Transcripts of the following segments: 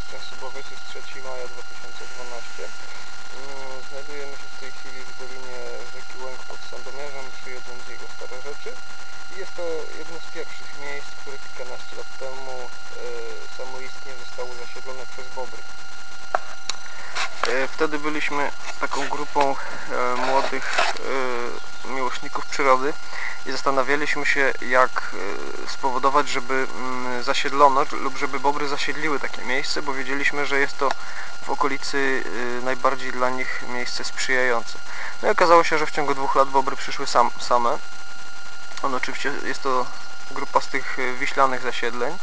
Sebastian jest 3 maja 2012. Mm, Znajdujemy się w tej chwili w dolinie rzeki Łęk pod Sandomierzem przy jednym z jego starorzeczy i jest to jedno z pierwszych miejsc, które kilkanaście lat temu e, samoistnie zostało zasiedlone przez bobry. E, Wtedy byliśmy taką grupą e, młodych e, miłośników przyrody i zastanawialiśmy się jak e, spowodować, żeby mm, zasiedlono lub żeby bobry zasiedliły takie miejsce, bo wiedzieliśmy, że jest to w okolicy e, najbardziej dla nich miejsce sprzyjające. No i okazało się, że w ciągu dwóch lat bobry przyszły sam, same. On oczywiście jest to grupa z tych e, wiślanych zasiedleń.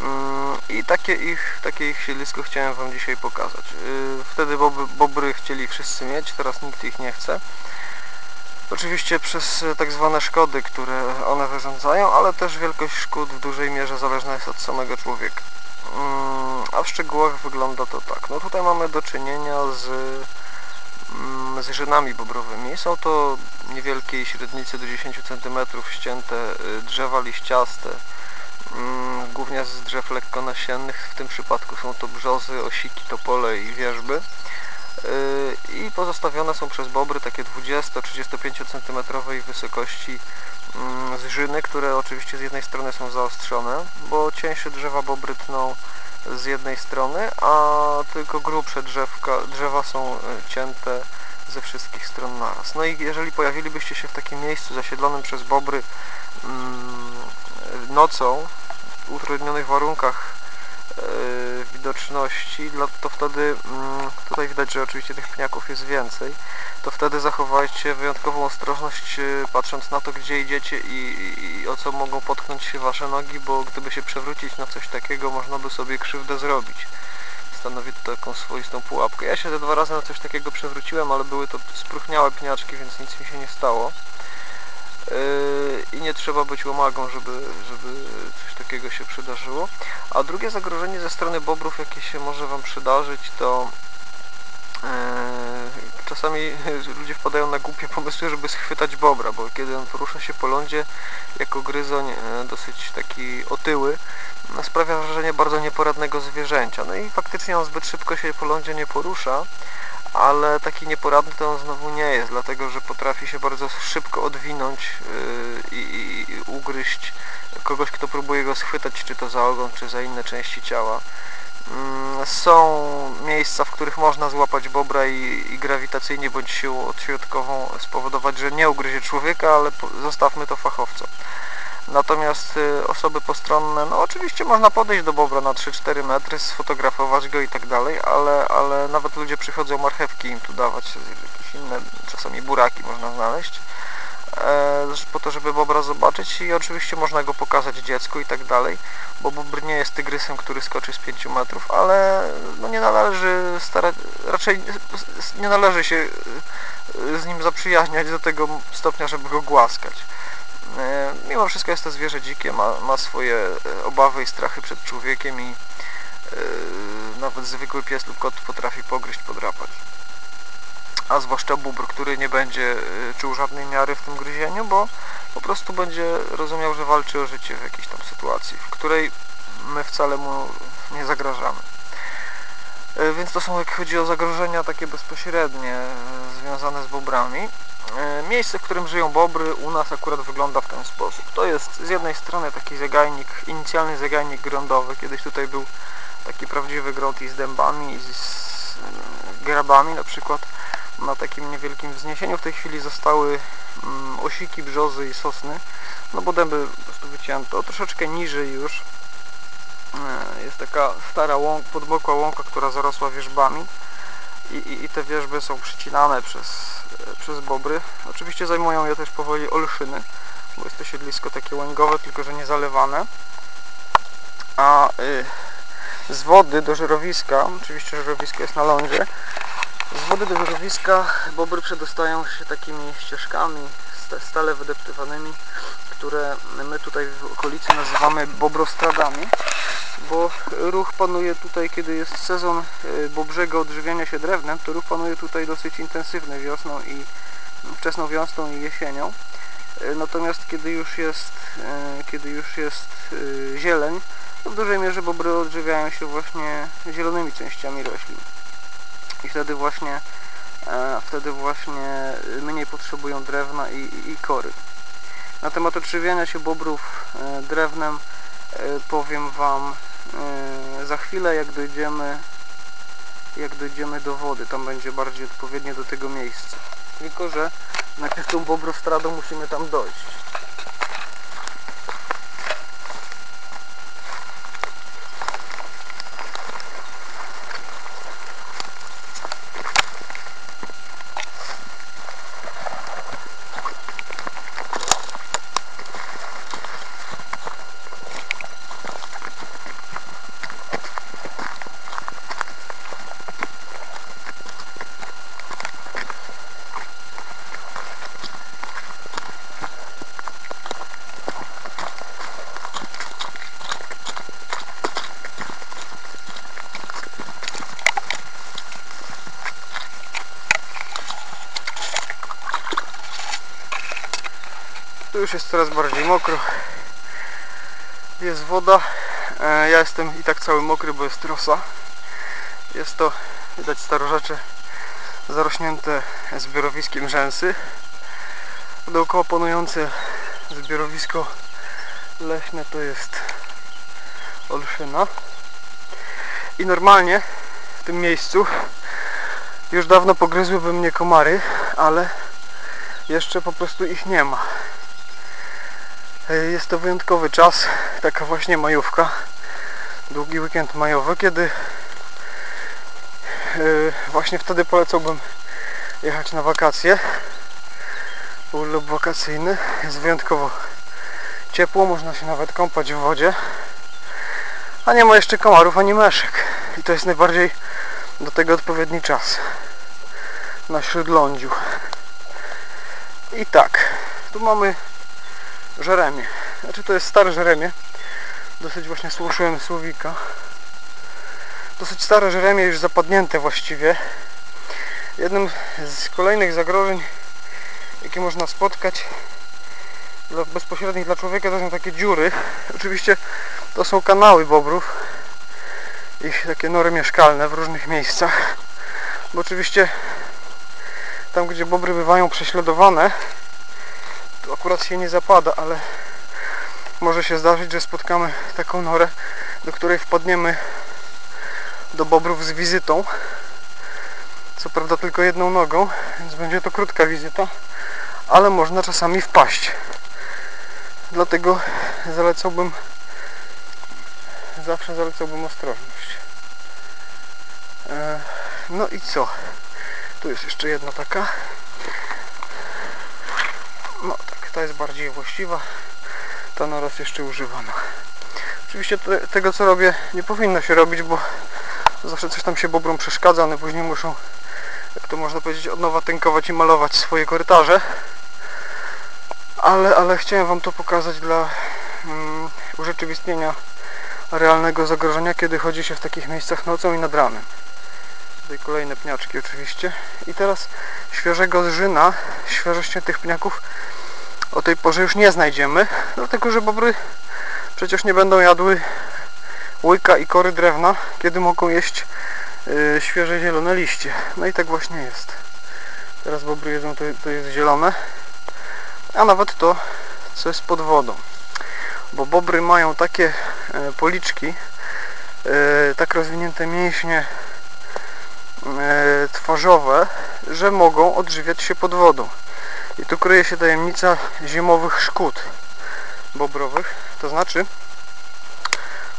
Mm, I takie ich, takie ich siedlisko chciałem Wam dzisiaj pokazać. Yy, Wtedy bobry chcieli wszyscy mieć, teraz nikt ich nie chce. Oczywiście przez e, tak zwane szkody, które one wyrządzają, ale też wielkość szkód w dużej mierze zależna jest od samego człowieka. Mm, A w szczegółach wygląda to tak. No tutaj mamy do czynienia z, mm, z żynami bobrowymi. Są to niewielkiej średnicy do 10 cm ścięte y, drzewa liściaste, mm, głównie z drzew lekkonasiennych, w tym przypadku są to brzozy, osiki, topole i wierzby i pozostawione są przez bobry takie 20-35 cm wysokości mm, zżyny, które oczywiście z jednej strony są zaostrzone, bo cieńsze drzewa bobry tną z jednej strony, a tylko grubsze drzewka, drzewa są y, cięte ze wszystkich stron naraz. No i jeżeli pojawilibyście się w takim miejscu zasiedlonym przez bobry mm, nocą, w utrudnionych warunkach e, widoczności, dla- to wtedy, mm, tutaj widać, że oczywiście tych pniaków jest więcej, to wtedy zachowajcie wyjątkową ostrożność e, patrząc na to, gdzie idziecie i, i, o co mogą potknąć się wasze nogi, bo gdyby się przewrócić na coś takiego, można by sobie krzywdę zrobić. Stanowi to taką swoistą pułapkę. Ja się te dwa razy na coś takiego przewróciłem, ale były to spróchniałe pniaczki, więc nic mi się nie stało. Yy, i nie trzeba być łomagą, żeby, żeby coś takiego się przydarzyło. A drugie zagrożenie ze strony bobrów, jakie się może Wam przydarzyć, to yy, czasami ludzie wpadają na głupie pomysły, żeby schwytać bobra, bo kiedy on porusza się po lądzie jako gryzoń yy, dosyć taki otyły, no, sprawia wrażenie bardzo nieporadnego zwierzęcia. No i faktycznie on zbyt szybko się po lądzie nie porusza, ale taki nieporadny to on znowu nie jest, dlatego że potrafi się bardzo szybko odwinąć yy, i, i ugryźć kogoś, kto próbuje go schwytać, czy to za ogon, czy za inne części ciała. Mm, Są miejsca, w których można złapać bobra i, i grawitacyjnie bądź siłą odśrodkową spowodować, że nie ugryzie człowieka, ale zostawmy to fachowcom. Natomiast y, osoby postronne, no oczywiście można podejść do bobra na 3-4 metry, sfotografować go i tak dalej, ale, ale nawet ludzie przychodzą marchewki im tu dawać, jakieś inne, czasami buraki można znaleźć, e, po to, żeby bobra zobaczyć i oczywiście można go pokazać dziecku i tak dalej, bo bóbr nie jest tygrysem, który skoczy z 5 metrów, ale no nie należy starać, raczej nie należy się y, z nim zaprzyjaźniać do tego stopnia, żeby go głaskać. E, Mimo wszystko jest to zwierzę dzikie, ma, ma swoje e, obawy i strachy przed człowiekiem i e, nawet zwykły pies lub kot potrafi pogryźć, podrapać. A zwłaszcza bóbr, który nie będzie czuł żadnej miary w tym gryzieniu, bo po prostu będzie rozumiał, że walczy o życie w jakiejś tam sytuacji, w której my wcale mu nie zagrażamy. Więc to są, jak chodzi o zagrożenia takie bezpośrednie związane z bobrami. E, Miejsce, w którym żyją bobry u nas akurat wygląda w ten sposób. To jest z jednej strony taki zagajnik, inicjalny zagajnik grądowy. Kiedyś tutaj był taki prawdziwy grąd i z dębami, i z e, grabami na przykład na takim niewielkim wzniesieniu. W tej chwili zostały mm, osiki, brzozy i sosny, no bo dęby po prostu wycięto. Troszeczkę niżej już e, jest taka stara łąk, podmokła łąka, która zarosła wierzbami i, i, i te wierzby są przycinane przez, przez bobry. Oczywiście zajmują je też powoli olszyny, bo jest to siedlisko takie łęgowe, tylko że nie zalewane. A y, z wody do żerowiska, oczywiście żerowisko jest na lądzie, z wody do żerowiska bobry przedostają się takimi ścieżkami sta- stale wydeptywanymi, które my tutaj w okolicy nazywamy bobrostradami bo ruch panuje tutaj, kiedy jest sezon y, bobrzego odżywiania się drewnem, to ruch panuje tutaj dosyć intensywny wiosną i wczesną wiosną i jesienią. Y, Natomiast kiedy już jest, y, kiedy już jest zieleń, w dużej mierze bobry odżywiają się właśnie zielonymi częściami roślin. I wtedy właśnie e, wtedy właśnie mniej potrzebują drewna i, i, i kory. Na temat odżywiania się bobrów e, drewnem e, powiem Wam e, za chwilę jak dojdziemy jak dojdziemy do wody, tam będzie bardziej odpowiednie do tego miejsca. Tylko, że najpierw tą bobrowstradą musimy tam dojść. Tu już jest coraz bardziej mokro. Jest woda. E, Ja jestem i tak cały mokry, bo jest trosa. Jest to, widać starorzecze, zarośnięte zbiorowiskiem rzęsy. Dookoła panujące zbiorowisko leśne to jest olszyna. I normalnie w tym miejscu już dawno pogryzłyby mnie komary, ale jeszcze po prostu ich nie ma. E, Jest to wyjątkowy czas, taka właśnie majówka, długi weekend majowy, kiedy e, właśnie wtedy polecałbym jechać na wakacje, urlop wakacyjny, jest wyjątkowo ciepło, można się nawet kąpać w wodzie, a nie ma jeszcze komarów ani meszek. I to jest najbardziej do tego odpowiedni czas na śródlądziu. I tak, tu mamy żeremie. Znaczy to jest stare żeremie. Dosyć właśnie służyłem słowika. Dosyć stare żeremie, już zapadnięte właściwie. Jednym z kolejnych zagrożeń, jakie można spotkać dla, bezpośrednich dla człowieka, to są takie dziury. Oczywiście to są kanały bobrów. Ich takie nory mieszkalne w różnych miejscach. Bo oczywiście tam, gdzie bobry bywają prześladowane, tu akurat się nie zapada, ale może się zdarzyć, że spotkamy taką norę, do której wpadniemy do bobrów z wizytą. Co prawda tylko jedną nogą, więc będzie to krótka wizyta, ale można czasami wpaść. Dlatego zalecałbym zawsze zalecałbym ostrożność. E, No i co? Tu jest jeszcze jedna taka. Ta jest bardziej właściwa. Ta jest jeszcze używana. Oczywiście te, tego co robię nie powinno się robić, bo zawsze coś tam się bobrom przeszkadza. One później muszą, jak to można powiedzieć, od nowa tynkować i malować swoje korytarze. Ale, ale chciałem Wam to pokazać dla mm, urzeczywistnienia realnego zagrożenia, kiedy chodzi się w takich miejscach nocą i nad ranem. Tutaj kolejne pniaczki oczywiście. I teraz świeżego zżyna, świeżości tych pniaków o tej porze już nie znajdziemy, dlatego że bobry przecież nie będą jadły łyka i kory drewna, kiedy mogą jeść yy, świeże zielone liście. No i tak właśnie jest. Teraz bobry jedzą to, to jest zielone, a nawet to, co jest pod wodą. Bo bobry mają takie e, policzki, e, tak rozwinięte mięśnie e, twarzowe, że mogą odżywiać się pod wodą. I tu kryje się tajemnica zimowych szkód bobrowych. To znaczy,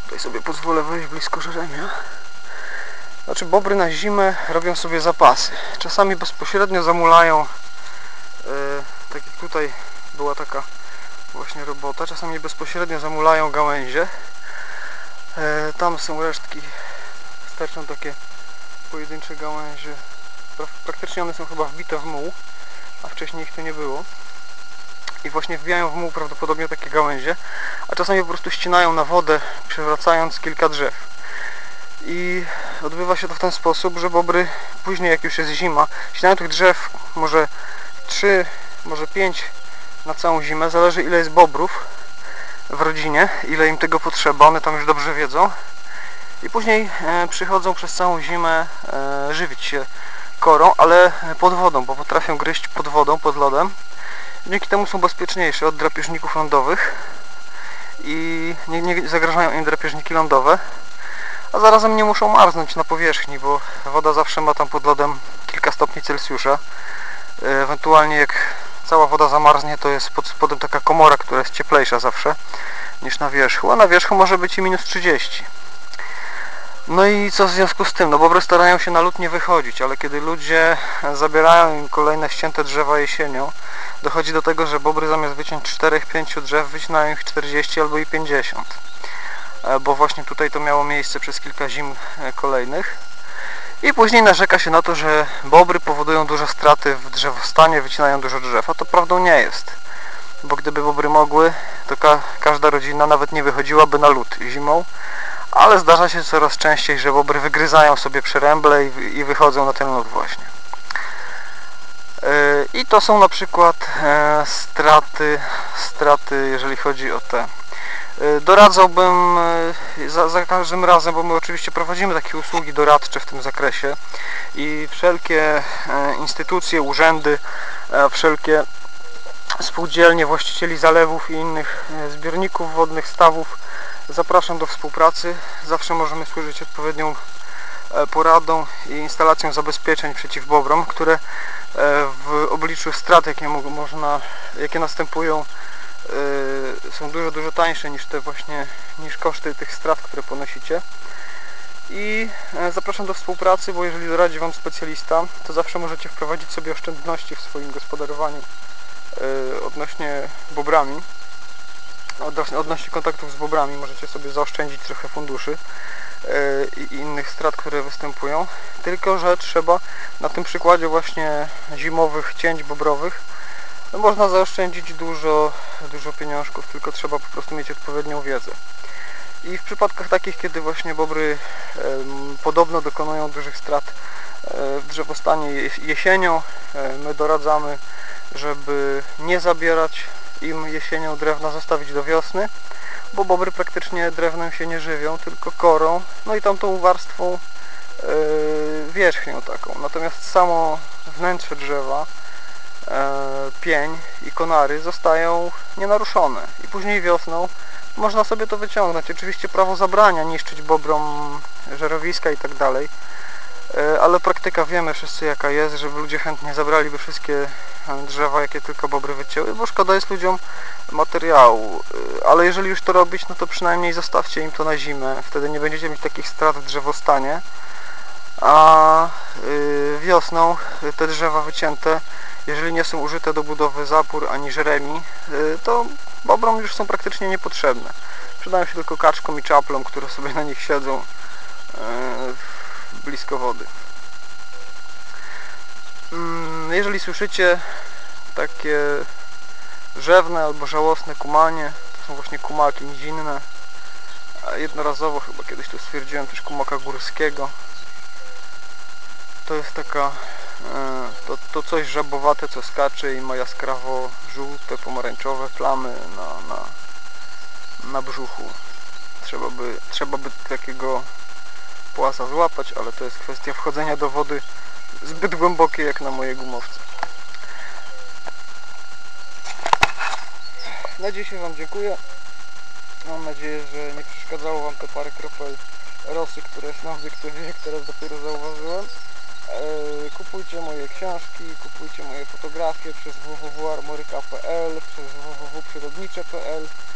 tutaj sobie pozwolę wejść blisko żeremia. Znaczy bobry na zimę robią sobie zapasy. Czasami bezpośrednio zamulają, e, tak jak tutaj była taka właśnie robota, czasami bezpośrednio zamulają gałęzie. E, tam są resztki, starczą takie pojedyncze gałęzie. Pra- Praktycznie one są chyba wbite w muł, a wcześniej ich tu nie było. I właśnie wbijają w muł prawdopodobnie takie gałęzie, a czasami po prostu ścinają na wodę, przewracając kilka drzew. I odbywa się to w ten sposób, że bobry później jak już jest zima, ścinają tych drzew może 3, może 5 na całą zimę, zależy ile jest bobrów. w rodzinie, ile im tego potrzeba, one tam już dobrze wiedzą. I później e, przychodzą przez całą zimę e, żywić się korą, ale pod wodą, bo potrafią gryźć pod wodą, pod lodem. Dzięki temu są bezpieczniejsze od drapieżników lądowych i nie, nie zagrażają im drapieżniki lądowe, a zarazem nie muszą marznąć na powierzchni, bo woda zawsze ma tam pod lodem kilka stopni Celsjusza. Ewentualnie jak cała woda zamarznie, to jest pod spodem taka komora, która jest cieplejsza zawsze niż na wierzchu, a na wierzchu może być i minus 30. No i co w związku z tym? No bobry starają się na lód nie wychodzić, ale kiedy ludzie zabierają im kolejne ścięte drzewa jesienią, dochodzi do tego, że bobry zamiast wyciąć 4-5 drzew, wycinają ich 40 albo i 50. E, Bo właśnie tutaj to miało miejsce przez kilka zim e, kolejnych. I później narzeka się na to, że bobry powodują duże straty w drzewostanie, wycinają dużo drzew, a to prawdą nie jest. Bo gdyby bobry mogły, to ka każda rodzina nawet nie wychodziłaby na lód zimą, ale zdarza się coraz częściej, że bobry wygryzają sobie przeręble i, i wychodzą na ten lód właśnie. Yy, I to są na przykład e, straty, straty, jeżeli chodzi o te. Yy, Doradzałbym e, za, za każdym razem, bo my oczywiście prowadzimy takie usługi doradcze w tym zakresie i wszelkie e, instytucje, urzędy, wszelkie spółdzielnie, właścicieli zalewów i innych zbiorników wodnych, stawów zapraszam do współpracy. Zawsze możemy służyć odpowiednią e, poradą i instalacją zabezpieczeń przeciw bobrom, które e, w obliczu strat, jakie, mo- można, jakie następują, e, są dużo, dużo tańsze niż te właśnie, niż koszty tych strat, które ponosicie. I zapraszam do współpracy, bo jeżeli doradzi Wam specjalista, to zawsze możecie wprowadzić sobie oszczędności w swoim gospodarowaniu odnośnie bobrami odnośnie, kontaktów z bobrami możecie sobie zaoszczędzić trochę funduszy e, i, innych strat, które występują. Tylko, że trzeba na tym przykładzie właśnie zimowych cięć bobrowych no można zaoszczędzić dużo, dużo pieniążków, tylko trzeba po prostu mieć odpowiednią wiedzę. I w przypadkach takich, kiedy właśnie bobry podobno dokonują dużych strat e, w drzewostanie jes- jesienią, e, my doradzamy, żeby nie zabierać im jesienią drewna zostawić do wiosny, bo bobry praktycznie drewnem się nie żywią, tylko korą, no i tamtą warstwą yy, wierzchnią taką. Natomiast samo wnętrze drzewa, yy, pień i konary zostają nienaruszone i później wiosną można sobie to wyciągnąć. Oczywiście prawo zabrania niszczyć bobrom żerowiska i tak dalej, ale praktyka wiemy wszyscy jaka jest, żeby ludzie chętnie zabraliby wszystkie e, drzewa, jakie tylko bobry wycięły, bo szkoda jest ludziom materiału. Y, Ale jeżeli już to robić, no to przynajmniej zostawcie im to na zimę. Wtedy nie będziecie mieć takich strat w drzewostanie. A wiosną te drzewa wycięte, jeżeli nie są użyte do budowy zapór ani żeremi, y, to bobrom już są praktycznie niepotrzebne. Przydają się tylko kaczkom i czaplom, które sobie na nich siedzą blisko wody. Mm, Jeżeli słyszycie takie rzewne albo żałosne kumanie, to są właśnie kumaki nizinne. Jednorazowo chyba kiedyś tu stwierdziłem też kumaka górskiego. To jest taka e, to, to coś żabowate co skacze i ma jaskrawo żółte, pomarańczowe plamy na, na, na brzuchu. Trzeba by, trzeba by takiego płasa złapać, ale to jest kwestia wchodzenia do wody zbyt głębokie jak na moje gumowce. Na dzisiaj Wam dziękuję. Mam nadzieję, że nie przeszkadzało Wam te parę kropel rosy, które jest na obiektywie, jak teraz dopiero zauważyłem. Eee, Kupujcie moje książki, kupujcie moje fotografie przez www.armoryka.pl, przez www.przyrodnicze.pl e,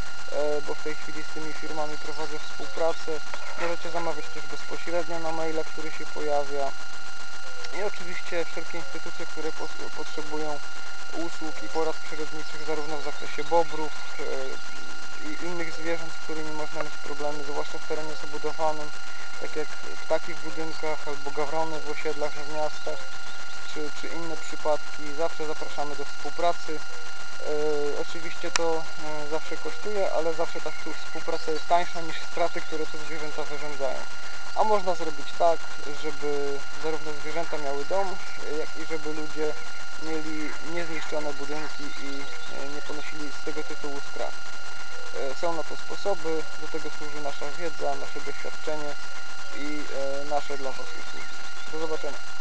bo w tej chwili z tymi firmami prowadzę współpracę. Możecie zamawiać też bezpośrednio na maila, który się pojawia. I oczywiście wszelkie instytucje, które potrzebują usług i porad przyrodniczych zarówno w zakresie bobrów e, i innych zwierząt, z którymi można mieć problemy, zwłaszcza w terenie zabudowanym, tak jak w budynkach albo gawrony w osiedlach w miastach, czy, czy inne przypadki. Zawsze zapraszamy do współpracy. E, oczywiście to e, zawsze kosztuje, ale zawsze ta współ- współpraca jest tańsza niż straty, które te zwierzęta wyrządzają. A można zrobić tak, żeby zarówno zwierzęta miały dom, jak i żeby ludzie mieli niezniszczone budynki i e, nie ponosili z tego tytułu strat. Są na to sposoby, do tego służy nasza wiedza, nasze doświadczenie i nasze dla Was usługi. Do zobaczenia.